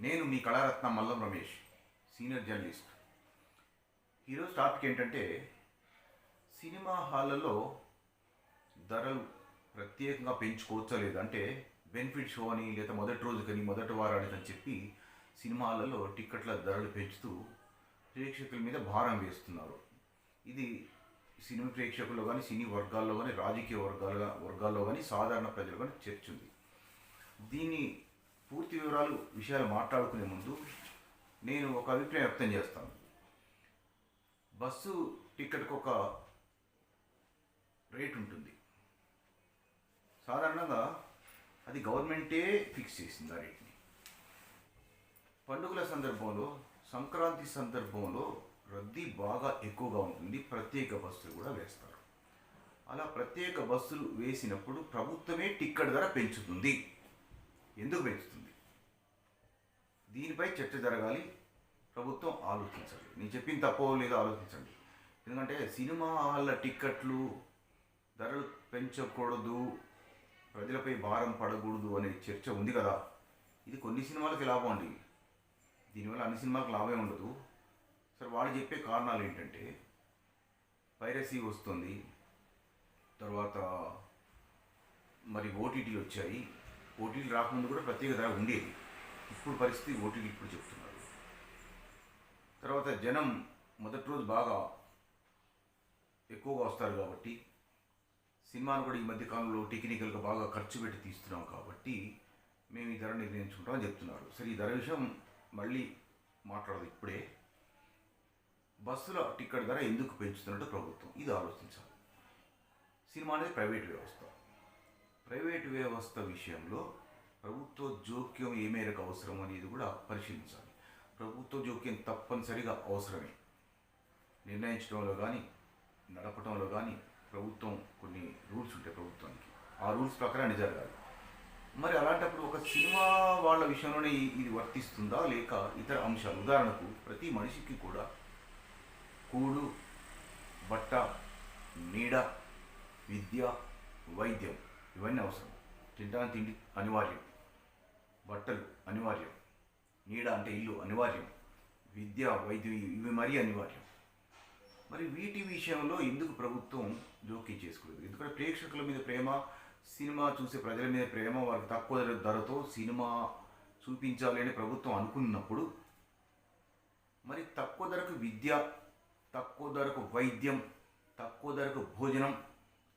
నేను మీ Kalaratna Mallam Ramesh senior journalist. ఈరోజు టాపిక్ ఏంటంటే సినిమా హాళ్ళలో ధరలు ప్రత్యేకంగా పెంచుకోవచ్చా లేదా అంటే బెనిఫిట్ షో అని లేదా మొదటి రోజుకని మొదటి వారానికి అని చెప్పి సినిమా హాళ్ళలో టిక్కెట్ల ధరలు పెంచుతూ ప్రేక్షకుల మీద భారం వేస్తున్నారు. ఇది సినిమా ప్రేక్షకుల్లో కానీ సినీ వర్గాల్లో కానీ రాజకీయ వర్గాల వర్గాల్లో కానీ సాధారణ ప్రజలు కానీ చర్చ ఉంది దీన్ని పూర్తి వివరాలు విషయాలు మాట్లాడుకునే ముందు నేను ఒక అభిప్రాయం వ్యక్తం చేస్తాను. బస్సు టికెట్కి ఒక రేట్ ఉంటుంది. సాధారణంగా అది గవర్నమెంటే ఫిక్స్ చేసింది ఆ రేట్ని. పండుగల సందర్భంలో సంక్రాంతి సందర్భంలో రద్దీ బాగా ఎక్కువగా ఉంటుంది. ప్రత్యేక బస్సులు కూడా వేస్తారు. అలా ప్రత్యేక బస్సులు వేసినప్పుడు ప్రభుత్వమే టిక్కెట్ ధర పెంచుతుంది. ఎందుకు పెంచుతుంది? దీనిపై చర్చ జరగాలి. ప్రభుత్వం ఆలోచించాలి నేను చెప్పిన తప్పో లేదో ఆలోచించండి. ఎందుకంటే సినిమా హాళ్ళ టిక్కెట్లు ధరలు పెంచకూడదు ప్రజలపై భారం పడకూడదు అనే చర్చ ఉంది కదా. ఇది కొన్ని సినిమాలకి లాభం అండి. దీనివల్ల అన్ని సినిమాలకు లాభమే ఉండదు. సరే వాళ్ళు చెప్పే కారణాలు ఏంటంటే పైరసీ వస్తుంది తర్వాత మరి ఓటీటీలు వచ్చాయి. ఓటీటీ రాకముందు కూడా ప్రత్యేక ధర ఉండేది. ఇప్పుడు పరిస్థితి ఓటీటీ ఇప్పుడు చెప్తున్నారు. తర్వాత జనం మొదటి రోజు బాగా ఎక్కువగా వస్తారు కాబట్టి సినిమాను కూడా ఈ మధ్య కాలంలో టెక్నికల్గా బాగా ఖర్చు పెట్టి తీస్తున్నాం కాబట్టి మేము ఈ ధర నిర్ణయించుకుంటామని చెప్తున్నారు. సరే ఈ ధర విషయం మళ్ళీ మాట్లాడదు ఇప్పుడే. బస్సుల టికెట్ ధర ఎందుకు పెంచుతున్నట్టు ప్రభుత్వం ఇది ఆలోచించాలి. సినిమా అనేది ప్రైవేట్ వ్యవస్థ. ప్రైవేట్ వ్యవస్థ విషయంలో ప్రభుత్వ జోక్యం ఏ మేరకు అవసరం అనేది కూడా పరిశీలించాలి. ప్రభుత్వ జోక్యం తప్పనిసరిగా అవసరమే. నిర్ణయించడంలో కానీ నడపడంలో కానీ ప్రభుత్వం కొన్ని రూల్స్ ఉంటాయి ప్రభుత్వానికి. ఆ రూల్స్ ప్రకారం జరగాలి. మరి అలాంటప్పుడు ఒక సినిమా వాళ్ళ విషయంలోనే ఇది వర్తిస్తుందా? లేక ఇతర అంశాలు? ఉదాహరణకు ప్రతి మనిషికి కూడా కూడు బట్ట నీడ విద్య వైద్యం ఇవన్నీ అవసరం. తింటానికి తిండి అనివార్యం. బట్టలు అనివార్యం. నీడ అంటే ఇల్లు అనివార్యం. విద్య వైద్యం ఇవి మరీ అనివార్యం. మరి వీటి విషయంలో ఎందుకు ప్రభుత్వం జోక్యం చేసుకోలేదు? ఎందుకంటే ప్రేక్షకుల మీద ప్రేమ సినిమా చూసే ప్రజల మీద ప్రేమ వారికి తక్కువ ధర- ధరతో సినిమా చూపించాలి అని ప్రభుత్వం అనుకున్నప్పుడు మరి తక్కువ ధరకు విద్య తక్కువ ధరకు వైద్యం తక్కువ ధరకు భోజనం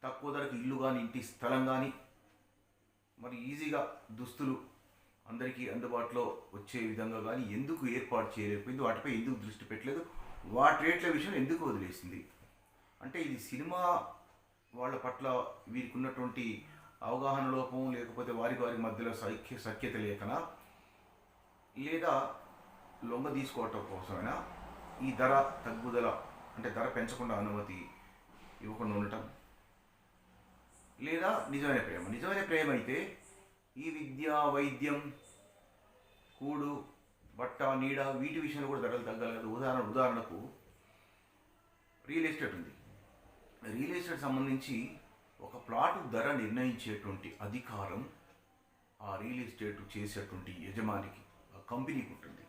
తక్కువ ధరకు ఇల్లు కానీ ఇంటి స్థలం కానీ మరి ఈజీగా దుస్తులు అందరికీ అందుబాటులో వచ్చే విధంగా కానీ ఎందుకు ఏర్పాటు చేయలేకపోయింది వాటిపై ఎందుకు దృష్టి పెట్టలేదు వాటి రేట్ల విషయం ఎందుకు వదిలేసింది? అంటే ఇది సినిమా వాళ్ళ పట్ల వీరికి ఉన్నటువంటి అవగాహన లోపం లేకపోతే వారికి వారి మధ్యలో సఖ్య సఖ్యత లేకనా? లేదా లొంగ తీసుకోవటం కోసమైనా? ఈ ధర తగ్గుదల అంటే ధర పెంచకుండా అనుమతి ఇవ్వకుండా ఉండటం? లేదా నిజమైన ప్రేమ? నిజమైన ప్రేమ అయితే ఈ విద్య వైద్యం కూడు బట్ట నీడ వీటి విషయంలో కూడా ధరలు తగ్గాలి కదా. ఉదాహరణ ఉదాహరణకు రియల్ ఎస్టేట్ ఉంది. రియల్ ఎస్టేట్ సంబంధించి ఒక ప్లాట్ ధర నిర్ణయించేటువంటి అధికారం ఆ రియల్ ఎస్టేట్ చేసేటువంటి యజమానికి ఆ కంపెనీకి ఉంటుంది.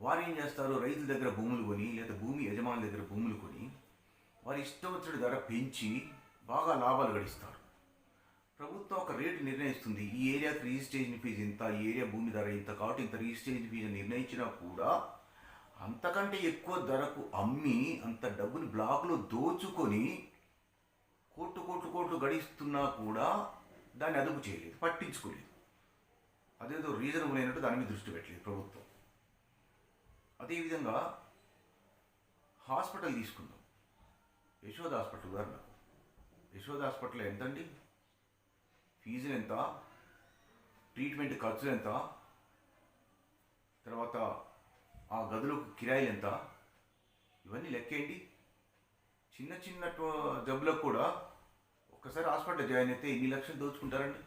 వారు ఏం చేస్తారు? రైతుల దగ్గర భూములు కొని లేదా భూమి యజమానుల దగ్గర భూములు కొని వారి ఇష్టం వచ్చిన ధర పెంచి బాగా లాభాలు గడిస్తారు. ప్రభుత్వం ఒక రేటు నిర్ణయిస్తుంది. ఈ ఏరియాకి రిజిస్ట్రేషన్ ఫీజు ఇంత ఈ ఏరియా భూమి ధర ఇంత కాబట్టి ఇంత రిజిస్ట్రేషన్ ఫీజు నిర్ణయించినా కూడా అంతకంటే ఎక్కువ ధరకు అమ్మి అంత డబ్బుని బ్లాక్లో దోచుకొని కోట్లు కోట్లు కోట్లు గడిస్తున్నా కూడా దాన్ని అదుపు చేయలేదు పట్టించుకోలేదు. అదేదో రీజనబుల్ అయినట్టు దాని మీద దృష్టి పెట్టలేదు ప్రభుత్వం. అదేవిధంగా హాస్పిటల్ తీసుకుందాం. యశోద హాస్పిటల్ ఉదాహరణకు యశోద హాస్పిటల్ ఎంతండి? ఫీజులు ఎంత? ట్రీట్మెంట్ ఖర్చులు ఎంత? తర్వాత ఆ గదులకు కిరాయిలు ఎంత? ఇవన్నీ లెక్కేయండి చిన్న చిన్న జబ్బులకు కూడా ఒక్కసారి హాస్పిటల్ జాయిన్ అయితే ఎన్ని లక్షలు దోచుకుంటారండి.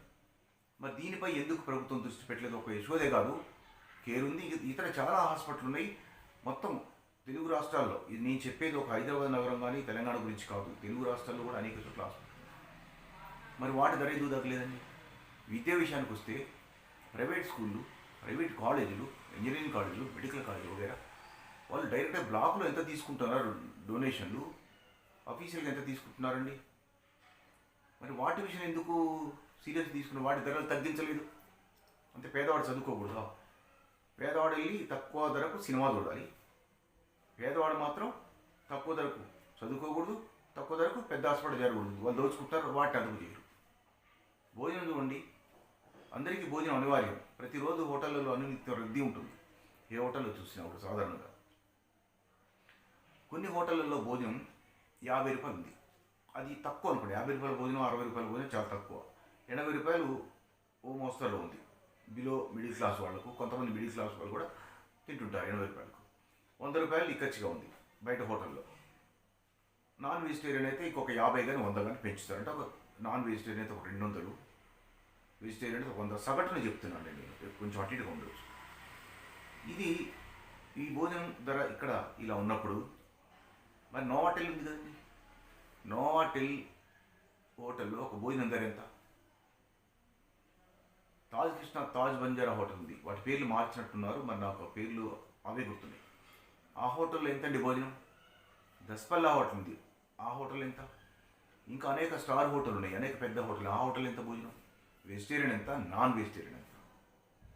మరి దీనిపై ఎందుకు ప్రభుత్వం దృష్టి పెట్టలేదు? ఒక యశోదే కాదు. కేర్ ఉంది ఇతర చాలా హాస్పిటల్ ఉన్నాయి. మొత్తం తెలుగు రాష్ట్రాల్లో ఇది నేను చెప్పేది ఒక హైదరాబాద్ నగరం కానీ తెలంగాణ గురించి కాదు. తెలుగు రాష్ట్రాల్లో కూడా అనేక చోట్ల హాస్పిటల్ మరి వాటి ధర ఎందుకు తగ్గలేదండి? విద్య విషయానికి వస్తే ప్రైవేట్ స్కూళ్ళు ప్రైవేట్ కాలేజీలు ఇంజనీరింగ్ కాలేజీలు మెడికల్ కాలేజీలు వగేరా వాళ్ళు డైరెక్ట్గా బ్లాక్లో ఎంత తీసుకుంటున్నారు డొనేషన్లు అఫీషియల్గా ఎంత తీసుకుంటున్నారండి? మరి వాటి విషయం ఎందుకు సీరియస్ తీసుకున్న వాటి ధరలు తగ్గించలేదు? అంతే పేదవాడు చదువుకోకూడదా. పేదవాడు వెళ్ళి తక్కువ ధరకు సినిమా చూడాలి. పేదవాడు మాత్రం తక్కువ ధరకు చదువుకోకూడదు తక్కువ ధరకు పెద్ద హాస్పిటల్ జరగకూడదు. వాళ్ళు దోచుకుంటారు వాటిని అదుపు చేయరు. భోజనం చూడండి అందరికీ భోజనం అనివార్యం. ప్రతిరోజు హోటళ్ళలో అనునిత్యం రద్దీ ఉంటుంది. ఏ హోటల్లో చూసినా ఒక సాధారణంగా. కొన్ని హోటళ్ళల్లో భోజనం యాభై రూపాయలు ఉంది. అది తక్కువ అనుకోండి. యాభై రూపాయల భోజనం అరవై రూపాయల భోజనం చాలా తక్కువ. ఎనభై రూపాయలు ఓ మోస్తరులో ఉంది. బిలో మిడిల్ క్లాస్ వాళ్ళకు కొంతమంది మిడిల్ క్లాస్ వాళ్ళు కూడా తింటుంటారు ఎనభై రూపాయలకు. వంద రూపాయలు ఇక్కచ్చిగా ఉంది బయట హోటల్లో. నాన్ వెజిటేరియన్ అయితే ఇంకొక యాభై కానీ వంద కానీ పెంచుతారు. అంటే ఒక నాన్ వెజిటేరియన్ అయితే ఒక రెండు వందలు వెజిటేరియన్ కొంత వంద సగటున చెప్తున్నాను నేను. కొంచెం అటు ఇటుగా ఉండవచ్చు ఇది ఈ భోజనం ధర ఇక్కడ ఇలా ఉన్నప్పుడు మరి నోవాటెల్ ఉంది కదండి? నోవాటెల్ హోటల్లో ఒక భోజనం ధర ఎంత? తాజ్ కృష్ణ తాజ్ బంజారా హోటల్ ఉంది. వాటి పేర్లు మార్చినట్టున్నారు. మరి నాకు పేర్లు అవే గుర్తున్నాయి. ఆ హోటల్లో ఎంతండి భోజనం? దస్పల్లా హోటల్ ఉంది. ఆ హోటల్ ఎంత? ఇంకా అనేక స్టార్ హోటల్ ఉన్నాయి. అనేక పెద్ద హోటల్. ఆ హోటల్ ఎంత భోజనం? వెజిటేరియన్ ఎంత? నాన్ వెజిటేరియన్ ఎంత?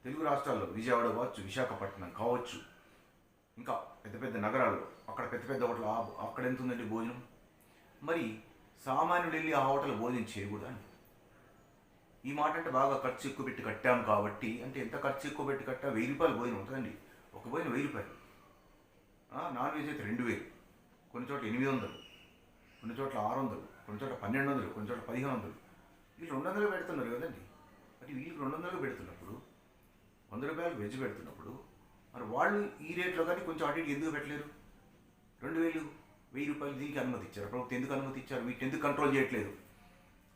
తెలుగు రాష్ట్రాల్లో విజయవాడ కావచ్చు విశాఖపట్నం కావచ్చు. ఇంకా పెద్ద పెద్ద నగరాల్లో అక్కడ పెద్ద పెద్ద హోటల్ ఆ- అక్కడ ఎంత ఉందండి భోజనం? మరి సామాన్యుడు వెళ్ళి ఆ హోటల్ భోజనం చేయకూడదా ఈ మాట అంటే బాగా ఖర్చు ఎక్కువ పెట్టి కట్టాం కాబట్టి అంటే ఎంత ఖర్చు ఎక్కువ పెట్టి కట్టా? వెయ్యి రూపాయలు భోజనం ఉంటుందండి. ఒక భోజనం వెయ్యి రూపాయలు. నాన్ వెజ్ అయితే రెండు వేలు. కొన్ని చోట్ల ఎనిమిది వందలు. కొన్ని చోట్ల ఆరు వందలు. కొన్ని చోట్ల పన్నెండు వందలు. కొన్ని చోట్ల పదిహేను వందలు. వీళ్ళు రెండు వందలు పెడుతున్నారు కదండి. మరి వీళ్ళకి రెండు వందలు పెడుతున్నప్పుడు వంద రూపాయలు వెజ్ పెడుతున్నప్పుడు మరి వాళ్ళు ఈ రేట్లో కానీ కొంచెం ఆడిట్ ఎందుకు పెట్టలేరు? రెండు వేలు వెయ్యి రూపాయలు దీనికి అనుమతి ఇచ్చారు. ప్రభుత్వం ఎందుకు అనుమతి ఇచ్చారు? వీటిని ఎందుకు కంట్రోల్ చేయట్లేదు?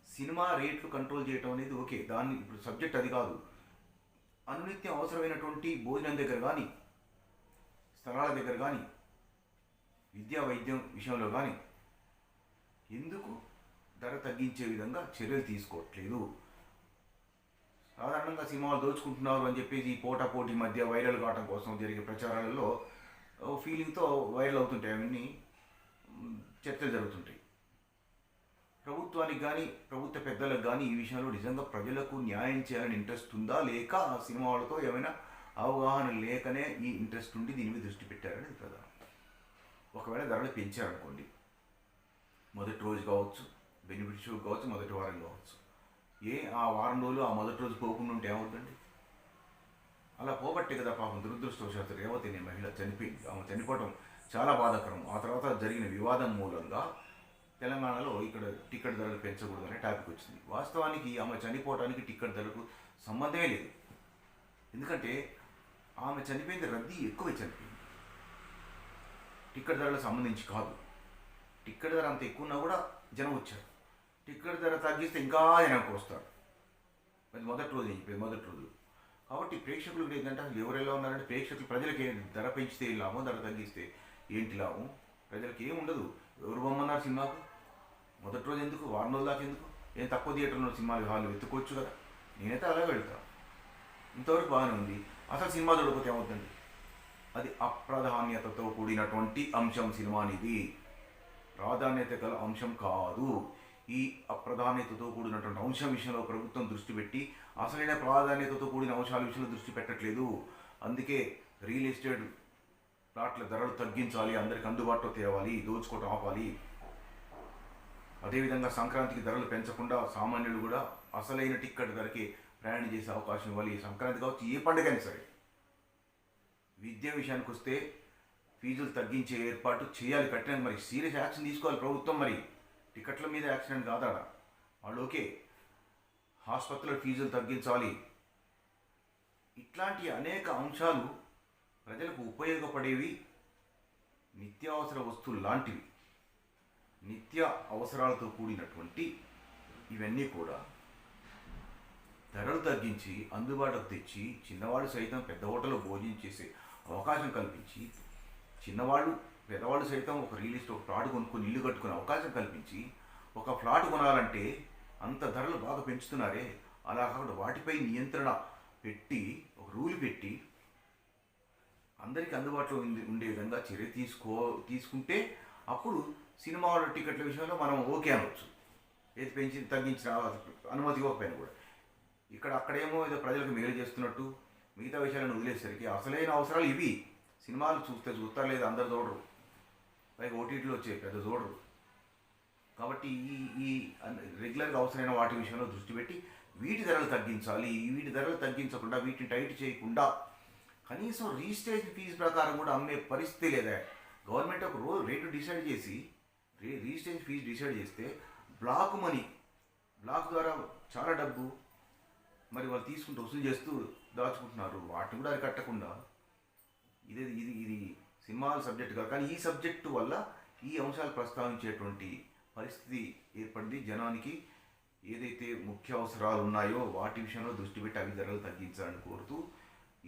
సినిమా రేట్లు కంట్రోల్ చేయటం అనేది ఓకే. దాన్ని ఇప్పుడు సబ్జెక్ట్ అది కాదు. అనునిత్యం అవసరమైనటువంటి భోజనం దగ్గర కానీ స్థలాల దగ్గర కానీ విద్యా వైద్యం విషయంలో కానీ ఎందుకు ధర తగ్గించే విధంగా చర్యలు తీసుకోవట్లేదు. సాధారణంగా సినిమాలు దోచుకుంటున్నారు అని చెప్పేసి ఈ పోటా పోటీ మధ్య వైరల్ కావడం కోసం జరిగే ప్రచారాలలో ఫీలింగ్తో వైరల్ అవుతుంటాయి అవన్నీ చర్చలు జరుగుతుంటాయి. ప్రభుత్వానికి కానీ ప్రభుత్వ పెద్దలకు కానీ ఈ విషయంలో నిజంగా ప్రజలకు న్యాయం చేయాలని ఇంట్రెస్ట్ ఉందా? లేక ఆ సినిమా వాళ్ళతో ఏమైనా అవగాహన లేకనే ఈ ఇంట్రెస్ట్ ఉండి దీని మీద దృష్టి పెట్టారని ప్రధానం. ఒకవేళ ధరలు పెంచారనుకోండి మొదటి రోజు కావచ్చు బెనిఫిట్ షో కావచ్చు మొదటి వారం కావచ్చు. ఏ ఆ వారం రోజులు ఆ మొదటి రోజు పోకుండా ఉంటే ఏమవుతుంది? అలా పోబట్టే కదా పాపం దురదృష్టవశాత్తు రేవతి అనే మహిళ చనిపోయింది. ఆమె చనిపోవడం చాలా బాధాకరం. ఆ తర్వాత జరిగిన వివాదం మూలంగా తెలంగాణలో ఇక్కడ టికెట్ ధరలు పెంచకూడదనే టాపిక్ వచ్చింది. వాస్తవానికి ఆమె చనిపోవడానికి టికెట్ ధరకు సంబంధమే లేదు. ఎందుకంటే ఆమె చనిపోయింది రద్దీ ఎక్కువ చనిపోయింది. టికెట్ ధరలకు సంబంధించి కాదు. టికెట్ ధర అంత ఎక్కువ ఉన్నా కూడా జనం వచ్చారు. టికెట్ ధర తగ్గిస్తే ఇంకా వెనక్కి వస్తారు. అది మొదటి రోజు చెప్పేది మొదటి రోజు. కాబట్టి ప్రేక్షకులు ఏంటంటే అసలు ఎవరు ఎలా ఉన్నారంటే ప్రేక్షకులు ప్రజలకి ఏం ధర పెంచితే ఏం లాభం ధర తగ్గిస్తే ఏంటి లాభం? ప్రజలకి ఏం ఉండదు. ఎవరు బొమ్మన్నారు సినిమాకు? మొదటి రోజు ఎందుకు? వారం రోజుల దాకా ఎందుకు? ఏం తక్కువ థియేటర్లో సినిమాలు హాల్ వెతుక్కోవచ్చు కదా. నేనైతే అలా వెళ్తా. ఇంతవరకు బాగానే ఉంది. అసలు సినిమా చూడకపోతే ఏమవుతుంది? అది అప్రాధాన్యతతో కూడినటువంటి అంశం సినిమా అనేది. ప్రాధాన్యత గల అంశం కాదు. ఈ అప్రాధాన్యతతో కూడినటువంటి అంశం విషయంలో ప్రభుత్వం దృష్టి పెట్టి అసలైన ప్రాధాన్యతతో కూడిన అంశాల విషయంలో దృష్టి పెట్టట్లేదు. అందుకే రియల్ ఎస్టేట్ ప్లాట్ల ధరలు తగ్గించాలి అందరికి అందుబాటులో తేవాలి దోచుకోవటం ఆపాలి. అదేవిధంగా సంక్రాంతికి ధరలు పెంచకుండా సామాన్యులు కూడా అసలైన టిక్కెట్ ధరకి ప్రయాణం చేసే అవకాశం ఇవ్వాలి. సంక్రాంతి కావచ్చు ఏ పండుగైనా సరే. విద్య విషయానికి వస్తే ఫీజులు తగ్గించే ఏర్పాటు చేయాలి కట్టిన మరి సీరియస్ యాక్షన్ తీసుకోవాలి ప్రభుత్వం మరి. టికెట్ల మీద యాక్సిడెంట్ కాదాడ? వాళ్ళు ఓకే ఆసుపత్రుల ఫీజులు తగ్గించాలి. ఇట్లాంటి అనేక అంశాలు ప్రజలకు ఉపయోగపడేవి నిత్యావసర వస్తువులు లాంటివి. నిత్య అవసరాలతో కూడినటువంటి ఇవన్నీ కూడా. ధరలు తగ్గించి అందుబాటులోకి తెచ్చి చిన్నవాళ్ళు సైతం పెద్ద హోటల్లో భోజనం చేసే అవకాశం కల్పించి చిన్నవాళ్ళు పెద్దవాళ్ళు సైతం ఒక రియల్ ఎస్టేట్ ఒక ప్లాట్ కొనుక్కొని ఇల్లు కట్టుకునే అవకాశం కల్పించి ఒక ప్లాట్ కొనాలంటే అంత ధరలు బాగా పెంచుతున్నారే. అలా కాకుండా వాటిపై నియంత్రణ పెట్టి ఒక రూల్ పెట్టి అందరికీ అందుబాటులో ఉండే- ఉండే విధంగా చర్య తీసుకో తీసుకుంటే అప్పుడు సినిమా టికెట్ల విషయంలో మనం ఓకే అనవచ్చు ఏది పెంచి తగ్గించిన అనుమతి ఇవ్వకపోయినా కూడా. ఇక్కడ అక్కడేమో ఏదో ప్రజలకు మేలు చేస్తున్నట్టు మిగతా విషయాలను వదిలేసరికి అసలైన అవసరాలు ఇవి. సినిమాలు చూస్తే చూస్తారు లేదు అందరు చూడరు. పైగా ఓటీటీలో వచ్చే పెద్ద చూడరు. కాబట్టి ఈ ఈ రెగ్యులర్గా అవసరమైన వాటి విషయంలో దృష్టి పెట్టి వీటి ధరలు తగ్గించాలి. వీటి ధరలు తగ్గించకుండా వీటిని టైట్ చేయకుండా కనీసం రిజిస్ట్రేషన్ ఫీజు ప్రకారం కూడా అమ్మే పరిస్థితి లేదా? గవర్నమెంట్ ఒక రోజు రేటు డిసైడ్ చేసి రే రిజిస్ట్రేషన్ ఫీజు డిసైడ్ చేస్తే బ్లాక్ మనీ బ్లాక్ ద్వారా చాలా డబ్బు మరి వాళ్ళు తీసుకుంటూ వసూలు చేస్తూ దాచుకుంటున్నారు. వాటిని కూడా అరికట్టకుండా. ఇది ఇది ఇది సినిమాల సబ్జెక్ట్ కాదు. కానీ ఈ సబ్జెక్టు వల్ల ఈ అంశాలు ప్రస్తావించేటువంటి పరిస్థితి ఏర్పడింది. జనానికి ఏదైతే ముఖ్య అవసరాలు ఉన్నాయో వాటి విషయంలో దృష్టి పెట్టి అవి ధరలు తగ్గించాలని కోరుతూ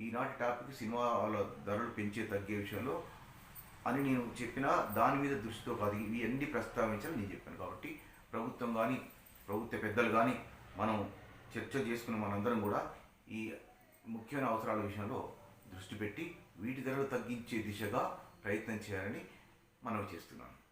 ఈనాటి టాపిక్ సినిమాల ధరలు పెంచే తగ్గే విషయంలో అని నేను చెప్పిన దాని మీద దృష్టితో కాదు. ఇవి అన్ని ప్రస్తావించాలని నేను చెప్పాను కాబట్టి ప్రభుత్వం కానీ ప్రభుత్వ పెద్దలు కానీ మనం చర్చ చేసుకున్న మనందరం కూడా ఈ ముఖ్యమైన అవసరాల విషయంలో దృష్టి పెట్టి వీటి ధరలు తగ్గించే దిశగా ప్రయత్నం చేయాలని మనవి చేస్తున్నాను.